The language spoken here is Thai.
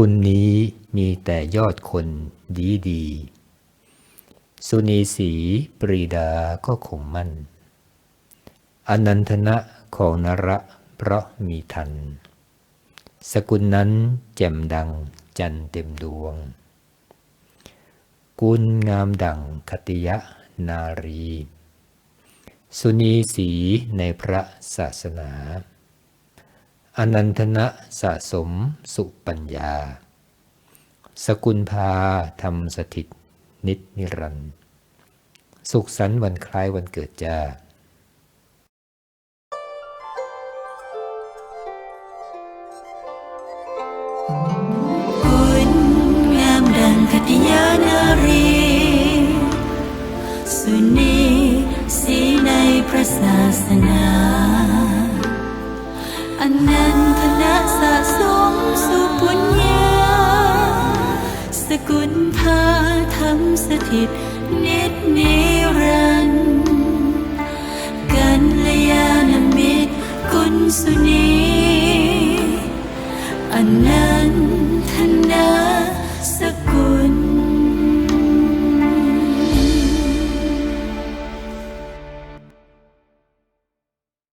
กุลนี้มีแต่ยอดคนดีดี สุนีสีปรีดาก็คงมั่น อนันทนะของนระเพราะมีทัน สกุลนั้นแจ่มดังจันเต็มดวง กุลงามดังคติยะนารี สุนีสีในพระศาสนา อนันทนะสะสมสุปัญญา สกุลพาทำสถิต นิจนิรันดร์สุขสันต์วันคล้ายวันเกิดจ้าคุณงามดังคัตยานารี สุนีสีในพระศาสนา อัน สกุลพาทำสถิต นิดนิรันดร์กันลยาณมิตรกุลสุนีอนันท